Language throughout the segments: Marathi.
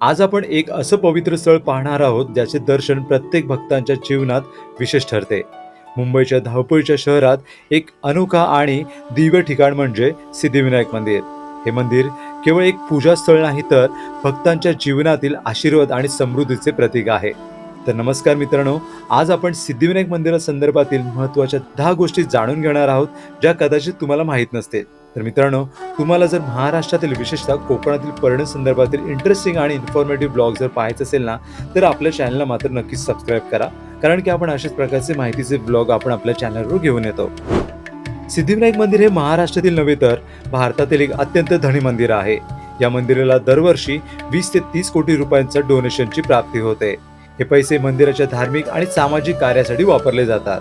आज आपण एक असं पवित्र स्थळ पाहणार आहोत ज्याचे दर्शन प्रत्येक भक्तांच्या जीवनात विशेष ठरते. मुंबईच्या धावपळीच्या शहरात एक अनोखा आणि दिव्य ठिकाण म्हणजे सिद्धिविनायक मंदिर. हे मंदिर केवळ एक पूजा स्थळ नाही तर भक्तांच्या जीवनातील आशीर्वाद आणि समृद्धीचे प्रतीक आहे. तर नमस्कार मित्रांनो आज आपण सिद्धिविनायक मंदिरासंदर्भातील महत्त्वाच्या दहा गोष्टी जाणून घेणार आहोत ज्या कदाचित तुम्हाला माहीत नसतील. तर मित्रांनो तुम्हाला जर महाराष्ट्रातील विशेषतः कोकणातील पर्यटन संदर्भातील इंटरेस्टिंग आणि इन्फॉर्मेटिव्ह ब्लॉग जर पाहायचं असेल ना तर आपल्या चॅनलला मात्र नक्कीच सबस्क्राईब करा. कारण की आपण अशाच प्रकारचे माहितीचे ब्लॉग आपण आपल्या चॅनलवर घेऊन येतो. सिद्धिविनायक मंदिर हे महाराष्ट्रातील नव्हे तर भारतातील एक अत्यंत धनी मंदिर आहे. या मंदिराला दरवर्षी वीस ते तीस कोटी रुपयांच्या डोनेशनची प्राप्ती होते. हे पैसे मंदिराच्या धार्मिक आणि सामाजिक कार्यासाठी वापरले जातात.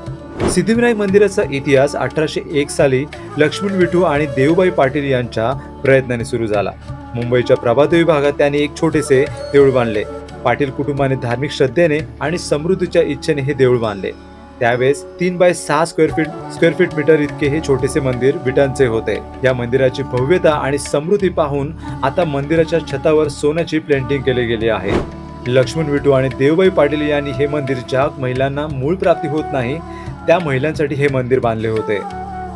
सिद्धिविनायक मंदिराचा इतिहास अठराशे एक साली लक्ष्मण विठू आणि देवबाई पाटील यांच्या प्रयत्नाने सुरू झाला. मुंबईच्या प्रभादेवी भागात त्यांनी एक छोटेसे देऊळ बांधले. पाटील कुटुंबाने धार्मिक श्रद्धेने आणि समृद्धीच्या इच्छेने हे देऊळ बांधले. त्यावेळेस तीन बाय सहा square feet square feet metre इतके हे छोटेसे मंदिर विटांचे होते. या मंदिराची भव्यता आणि समृद्धी पाहून आता मंदिराच्या छतावर सोन्याची प्लेंटिंग केली गेली आहे. लक्ष्मण विठू आणि देवबाई पाटील यांनी हे मंदिर ज्या महिलांना मूळ प्राप्ती होत नाही त्या महिलांसाठी हे मंदिर बांधले होते.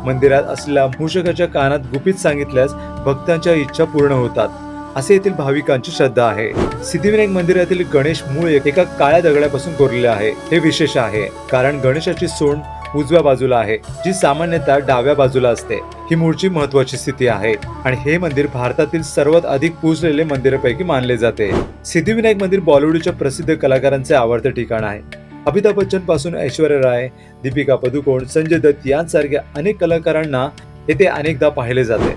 मंदिरात असलेल्या मूषकाच्या कानात गुपित सांगितल्यास भक्तांच्या इच्छा पूर्ण होतात. असे येथील भाविकांची श्रद्धा आहे. सिद्धिविनायक मंदिरातील गणेश मूळ एका काळ्या दगडापासून कोरलेले आहे. हे विशेष आहे कारण गणेशाची सोंड उजव्या बाजूला आहे जी सामान्यतः डाव्या बाजूला असते. ही मूळची महत्वाची स्थिती आहे आणि हे मंदिर भारतातील सर्वात अधिक पूजलेले मंदिरापैकी मानले जाते. सिद्धिविनायक मंदिर बॉलिवूडच्या प्रसिद्ध कलाकारांचे आवडते ठिकाण आहे. अमिताभ बच्चनपासून ऐश्वर्या राय दीपिका पदुकोण संजय दत्त यांसारख्या अनेक कलाकारांना येथे अनेकदा पाहिले जाते.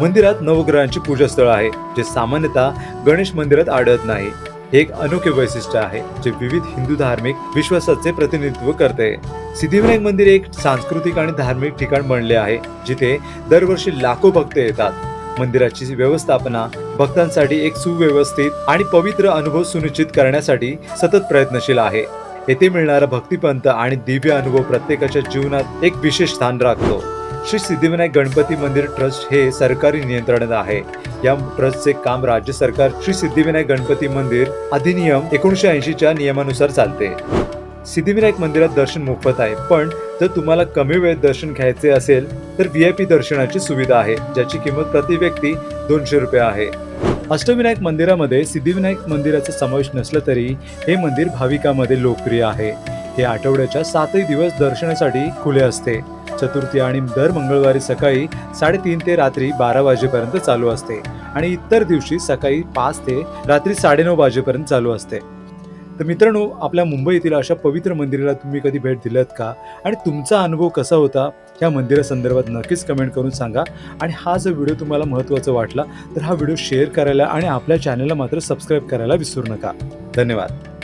मंदिरात नवग्रहांची पूजास्थळ आहे जे सामान्यतः गणेश मंदिरात आढळत नाही. हे एक अनोखे वैशिष्ट्य आहे जे विविध हिंदू धार्मिक विश्वासाचे प्रतिनिधित्व करते. सिद्धिविनायक मंदिर एक सांस्कृतिक आणि धार्मिक ठिकाण बनले आहे जिथे दरवर्षी लाखो भक्त येतात. मंदिराची व्यवस्थापना भक्तांसाठी एक सुव्यवस्थित आणि पवित्र अनुभव सुनिश्चित करण्यासाठी सतत प्रयत्नशील आहे. येथे मिळणारा भक्तिपंत आणि दिव्य अनुभव प्रत्येकाच्या जीवनात एक विशेष स्थान राखतो. श्री सिद्धिविनायक गणपती मंदिर ट्रस्ट हे सरकारी नियंत्रणात आहे. या ट्रस्टचे काम राज्य सरकार श्री सिद्धिविनायक गणपती मंदिर अधिनियम एकोणीशे ऐंशीच्या नियमानुसार चालते. सिद्धिविनायक मंदिरात दर्शन मोफत आहे पण जर तुम्हाला कमी वेळेत दर्शन घ्यायचे असेल तर व्ही आय पी दर्शनाची सुविधा आहे ज्याची किंमत प्रति व्यक्ती दोनशे रुपये आहे. अष्टविनायक मंदिरामध्ये सिद्धिविनायक मंदिराचा समावेश नसला तरी हे मंदिर भाविकांमध्ये लोकप्रिय आहे. हे आठवड्याच्या सातही दिवस दर्शनासाठी खुले असते. चतुर्थी आणि दर मंगळवारी सकाळी साडेतीन ते रात्री बारा वाजेपर्यंत चालू असते आणि इतर दिवशी सकाळी पाच ते रात्री साडेनऊ वाजेपर्यंत चालू असते. तर मित्रांनो आपल्या मुंबईतील अशा पवित्र मंदिराला तुम्ही कधी भेट दिलात का? आणि तुमचा अनुभव कसा होता? या मंदिरासंदर्भात नक्कीच कमेंट करून सांगा. आणि हा जर व्हिडिओ तुम्हाला महत्त्वाचा वाटला तर हा व्हिडिओ शेअर करायला आणि आपल्या चॅनलला मात्र सबस्क्राईब करायला विसरू नका. धन्यवाद.